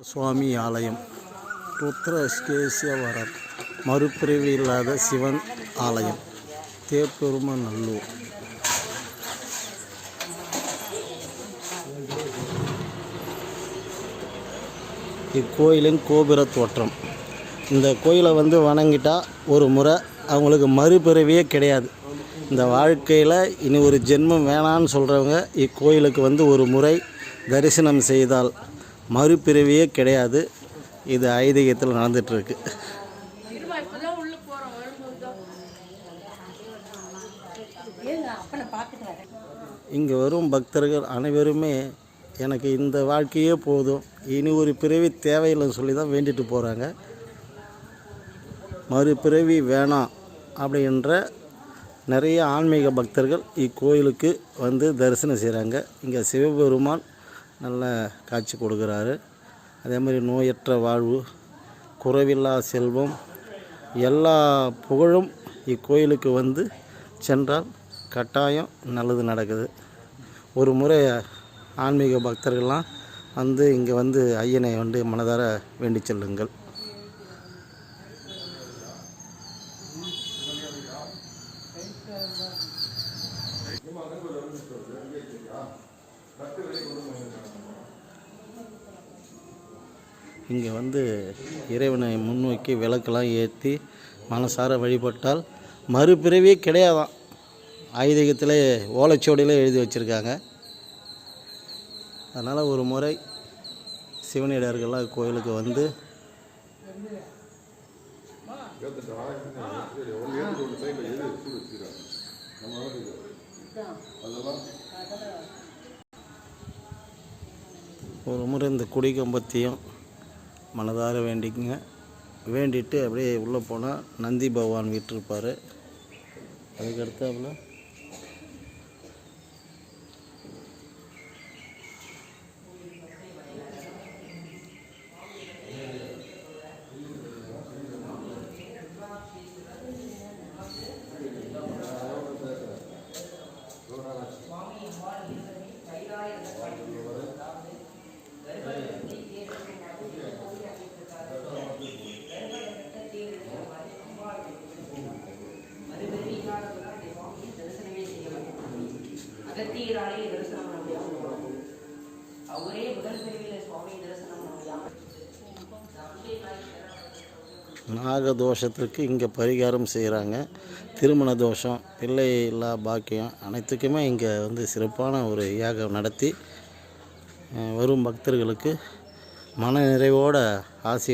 சுவாமி ஆலயம். ருத்ரஸ்கேசியவரர் மறுபிறவி இல்லாத சிவன் ஆலயம். தேப்பெருமநல்லூர் இக்கோயிலின் கோபுர தோற்றம். இந்த கோயிலை வந்து வணங்கிட்டால் ஒரு முறை அவங்களுக்கு மறுபிறவியே கிடையாது. இந்த வாழ்க்கையில் இனி ஒரு ஜென்மம் வேணான்னு சொல்கிறவங்க இக்கோயிலுக்கு வந்து ஒரு முறை தரிசனம் செய்தால் மறுபிறவியே கிடையாது. இது ஐதீகத்தில் நடந்துகிட்ருக்கு இங்கே வரும் பக்தர்கள் அனைவருமே எனக்கு இந்த வாழ்க்கையே போதும். இனி ஒரு பிறவி தேவையில்லைன்னு சொல்லி தான் வேண்டிட்டு போகிறாங்க மறுபிறவி வேணாம் அப்படின்ற நிறைய ஆன்மீக பக்தர்கள் இக்கோயிலுக்கு வந்து தரிசனம் செய்கிறாங்க இங்கே சிவபெருமான் நல்ல காட்சி கொடுக்குறாரு. அதே மாதிரி நோயற்ற வாழ்வு குறைவில்லா செல்வம் எல்லா புகழும் இக்கோயிலுக்கு வந்து சென்றால் கட்டாயம் நல்லது நடக்குது. ஒரு முறை ஆன்மீக பக்தர்கள்லாம் வந்து இங்கே வந்து ஐயனை வந்து மனதார வேண்டி செல்லுங்கள். இங்கே வந்து இறைவனை முன்னோக்கி விளக்கெல்லாம் ஏற்றி மனசார வழிபட்டால் மறுபிறவியே கிடையாதான். ஆயுதகத்தில் ஓலைச்சுவடியில் எழுதி வச்சுருக்காங்க. அதனால் ஒரு முறை சிவனிடர்கள்லாம் கோயிலுக்கு வந்து ஒரு முறை இந்த குடி கம்பத்தையும் மனதார வேண்டிக்குங்க வேண்டிட்டு அப்படியே உள்ளே போனால் நந்தி பகவான் வீட்டிருப்பார் Thank you. அகத்தியராலே தரிசனம் பண்ண அவரே முதல் பிரிவில் சுவாமி தரிசனம் பண்ண நாக தோஷத்திற்கு இங்கே பரிகாரம் செய்கிறாங்க. திருமண தோஷம் பிள்ளை இல்லா பாக்கியம் அனைத்துக்குமே இங்கே வந்து சிறப்பான ஒரு யாகம் நடத்தி வரும் பக்தர்களுக்கு மன நிறைவோட ஆசி